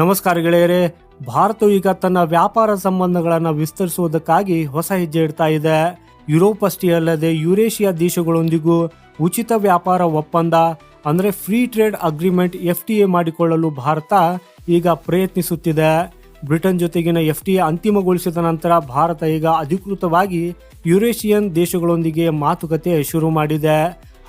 ನಮಸ್ಕಾರ ಗೆಳೆಯರೇ ಭಾರತವು ಈಗ ತನ್ನ ವ್ಯಾಪಾರ ಸಂಬಂಧಗಳನ್ನು ವಿಸ್ತರಿಸುವುದಕ್ಕಾಗಿ ಹೊಸ ಹೆಜ್ಜೆ ಇಡ್ತಾ ಇದೆ. ಯುರೋಪ್ ಅಷ್ಟೇ ಅಲ್ಲದೆ ಯುರೇಷಿಯಾ ದೇಶಗಳೊಂದಿಗೂ ಉಚಿತ ವ್ಯಾಪಾರ ಒಪ್ಪಂದ, ಅಂದರೆ free trade agreement F T A ಮಾಡಿಕೊಳ್ಳಲು ಭಾರತ ಈಗ ಪ್ರಯತ್ನಿಸುತ್ತಿದೆ. ಬ್ರಿಟನ್ ಜೊತೆಗಿನ ಎಫ್ ಟಿ ಎ ಅಂತಿಮಗೊಳಿಸಿದ ನಂತರ ಭಾರತ ಈಗ ಅಧಿಕೃತವಾಗಿ ಯುರೇಷಿಯನ್ ದೇಶಗಳೊಂದಿಗೆ ಮಾತುಕತೆ ಶುರು ಮಾಡಿದೆ.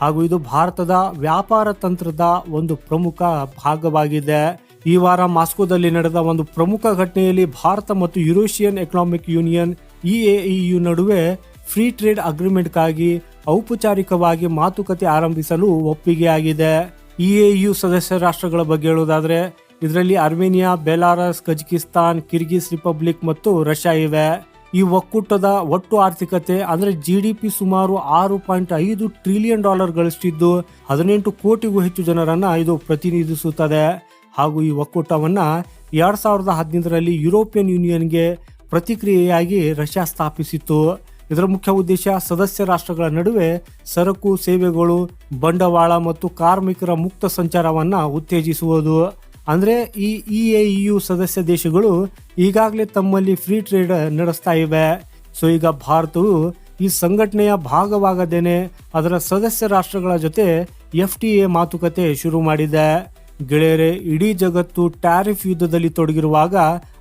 ಹಾಗೂ ಇದು ಭಾರತದ ವ್ಯಾಪಾರ ತಂತ್ರದ ಒಂದು ಪ್ರಮುಖ ಭಾಗವಾಗಿದೆ. ಈ ವಾರ ಮಾಸ್ಕೋದಲ್ಲಿ ನಡೆದ ಒಂದು ಪ್ರಮುಖ ಘಟನೆಯಲ್ಲಿ ಭಾರತ ಮತ್ತು ಯುರೋಷಿಯನ್ ಎಕನಾಮಿಕ್ ಯೂನಿಯನ್ ಇಎಇಯು ನಡುವೆ ಫ್ರೀ ಟ್ರೇಡ್ ಅಗ್ರಿಮೆಂಟ್ಗಾಗಿ ಔಪಚಾರಿಕವಾಗಿ ಮಾತುಕತೆ ಆರಂಭಿಸಲು ಒಪ್ಪಿಗೆಯಾಗಿದೆ. ಇಎಯು ಸದಸ್ಯ ರಾಷ್ಟ್ರಗಳ ಬಗ್ಗೆ ಹೇಳುವುದಾದ್ರೆ ಇದರಲ್ಲಿ Armenia, Belarus, Kazakhstan, Kyrgyz Republic ಮತ್ತು ರಷ್ಯಾ ಇವೆ. ಈ ಒಕ್ಕೂಟದ ಒಟ್ಟು ಆರ್ಥಿಕತೆ ಅಂದ್ರೆ ಜಿ ಡಿ ಪಿ ಸುಮಾರು ಆರು ಪಾಯಿಂಟ್ ಐದು ಟ್ರಿಲಿಯನ್ ಡಾಲರ್ ಗಳಿಸ್ತಿದ್ದು ಹದಿನೆಂಟು ಕೋಟಿಗೂ ಹೆಚ್ಚು ಜನರನ್ನ ಇದು ಪ್ರತಿನಿಧಿಸುತ್ತದೆ. ಹಾಗೂ ಈ ಒಕ್ಕೂಟವನ್ನು ಎರಡು ಸಾವಿರದ ಹದಿನೈದರಲ್ಲಿ ಯುರೋಪಿಯನ್ ಯೂನಿಯನ್ಗೆ ಪ್ರತಿಕ್ರಿಯೆಯಾಗಿ ರಷ್ಯಾ ಸ್ಥಾಪಿಸಿತ್ತು. ಇದರ ಮುಖ್ಯ ಉದ್ದೇಶ ಸದಸ್ಯ ರಾಷ್ಟ್ರಗಳ ನಡುವೆ ಸರಕು, ಸೇವೆಗಳು, ಬಂಡವಾಳ ಮತ್ತು ಕಾರ್ಮಿಕರ ಮುಕ್ತ ಸಂಚಾರವನ್ನು ಉತ್ತೇಜಿಸುವುದು. ಅಂದರೆ ಈ ಇ ಎ ಯು ಸದಸ್ಯ ದೇಶಗಳು ಈಗಾಗಲೇ ತಮ್ಮಲ್ಲಿ ಫ್ರೀ ಟ್ರೇಡ್ ನಡೆಸ್ತಾ ಇವೆ. ಸೊ ಈಗ ಭಾರತವು ಈ ಸಂಘಟನೆಯ ಭಾಗವಾಗದೇನೆ ಅದರ ಸದಸ್ಯ ರಾಷ್ಟ್ರಗಳ ಜೊತೆ ಎಫ್ ಟಿ ಎ ಮಾತುಕತೆ ಶುರು ಮಾಡಿದೆ. ಗೆಳೆಯರೆ, ಇಡೀ ಜಗತ್ತು ಟ್ಯಾರಿಫ್ ಯುದ್ಧದಲ್ಲಿ ತೊಡಗಿರುವಾಗ,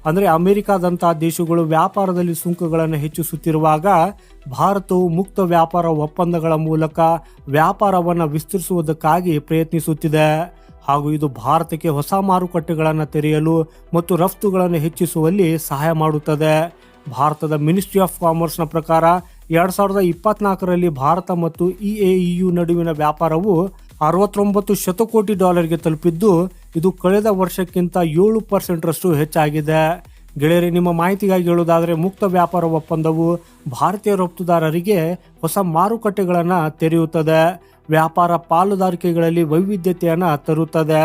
ಅಂದರೆ ಅಮೆರಿಕಾದಂತಹ ದೇಶಗಳು ವ್ಯಾಪಾರದಲ್ಲಿ ಸುಂಕಗಳನ್ನು ಹೆಚ್ಚಿಸುತ್ತಿರುವಾಗ, ಭಾರತವು ಮುಕ್ತ ವ್ಯಾಪಾರ ಒಪ್ಪಂದಗಳ ಮೂಲಕ ವ್ಯಾಪಾರವನ್ನು ವಿಸ್ತರಿಸುವುದಕ್ಕಾಗಿ ಪ್ರಯತ್ನಿಸುತ್ತಿದೆ. ಹಾಗೂ ಇದು ಭಾರತಕ್ಕೆ ಹೊಸ ಮಾರುಕಟ್ಟೆಗಳನ್ನು ತೆರೆಯಲು ಮತ್ತು ರಫ್ತುಗಳನ್ನು ಹೆಚ್ಚಿಸುವಲ್ಲಿ ಸಹಾಯ ಮಾಡುತ್ತದೆ. ಭಾರತದ ಮಿನಿಸ್ಟ್ರಿ ಆಫ್ ಕಾಮರ್ಸ್ನ ಪ್ರಕಾರ, ಎರಡು ಸಾವಿರದ ಇಪ್ಪತ್ನಾಲ್ಕರಲ್ಲಿ ಭಾರತ ಮತ್ತು ಇಎಇಯು ನಡುವಿನ ವ್ಯಾಪಾರವು ಅರವತ್ತೊಂಬತ್ತು ಶತಕೋಟಿ ಡಾಲರ್ಗೆ ತಲುಪಿದ್ದು, ಇದು ಕಳೆದ ವರ್ಷಕ್ಕಿಂತ ಏಳು ಪರ್ಸೆಂಟ್ರಷ್ಟು ಹೆಚ್ಚಾಗಿದೆ. ಗೆಳೆಯರೆ, ನಿಮ್ಮ ಮಾಹಿತಿಗಾಗಿ ಹೇಳುವುದಾದರೆ ಮುಕ್ತ ವ್ಯಾಪಾರ ಒಪ್ಪಂದವು ಭಾರತೀಯ ರಫ್ತುದಾರರಿಗೆ ಹೊಸ ಮಾರುಕಟ್ಟೆಗಳನ್ನು ತೆರೆಯುತ್ತದೆ. ವ್ಯಾಪಾರ ಪಾಲುದಾರಿಕೆಗಳಲ್ಲಿ ವೈವಿಧ್ಯತೆಯನ್ನು ತರುತ್ತದೆ.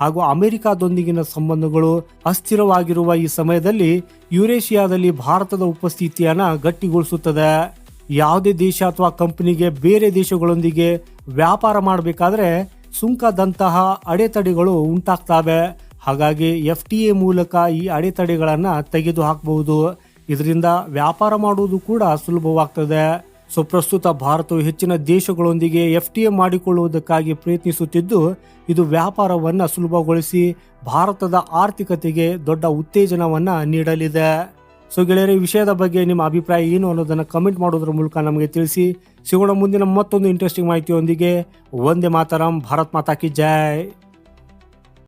ಹಾಗೂ ಅಮೆರಿಕಾದೊಂದಿಗಿನ ಸಂಬಂಧಗಳು ಅಸ್ಥಿರವಾಗಿರುವ ಈ ಸಮಯದಲ್ಲಿ ಯುರೇಷಿಯಾದಲ್ಲಿ ಭಾರತದ ಉಪಸ್ಥಿತಿಯನ್ನು ಗಟ್ಟಿಗೊಳಿಸುತ್ತದೆ. ಯಾವುದೇ ದೇಶ ಅಥವಾ ಕಂಪನಿಗೆ, ಬೇರೆ ದೇಶಗಳೊಂದಿಗೆ ವ್ಯಾಪಾರ ಮಾಡಬೇಕಾದ್ರೆ ಸುಂಕದಂತಹ ಅಡೆತಡೆಗಳು ಉಂಟಾಗ್ತವೆ. ಹಾಗಾಗಿ ಎಫ್ ಟಿ ಎ ಮೂಲಕ ಈ ಅಡೆತಡೆಗಳನ್ನು ತೆಗೆದು ಹಾಕಬಹುದು. ಇದರಿಂದ ವ್ಯಾಪಾರ ಮಾಡುವುದು ಕೂಡ ಸುಲಭವಾಗ್ತದೆ. ಸೊ, ಪ್ರಸ್ತುತ ಭಾರತವು ಹೆಚ್ಚಿನ ದೇಶಗಳೊಂದಿಗೆ ಎಫ್ ಟಿ ಎ ಮಾಡಿಕೊಳ್ಳುವುದಕ್ಕಾಗಿ ಪ್ರಯತ್ನಿಸುತ್ತಿದ್ದು, ಇದು ವ್ಯಾಪಾರವನ್ನು ಸುಲಭಗೊಳಿಸಿ ಭಾರತದ ಆರ್ಥಿಕತೆಗೆ ದೊಡ್ಡ ಉತ್ತೇಜನವನ್ನು ನೀಡಲಿದೆ. ಸೊ ಗೆಳೆಯರ, ಈ ವಿಷಯದ ಬಗ್ಗೆ ನಿಮ್ಮ ಅಭಿಪ್ರಾಯ ಏನು ಅನ್ನೋದನ್ನು ಕಮೆಂಟ್ ಮಾಡೋದ್ರ ಮೂಲಕ ನಮಗೆ ತಿಳಿಸಿ. ಸಿಗೋಣ ಮುಂದಿನ ಮತ್ತೊಂದು ಇಂಟ್ರೆಸ್ಟಿಂಗ್ ಮಾಹಿತಿಯೊಂದಿಗೆ. ಒಂದೇ ಮಾತರಂ, ಭಾರತ್ ಮಾತಾ ಕಿ ಜೈ.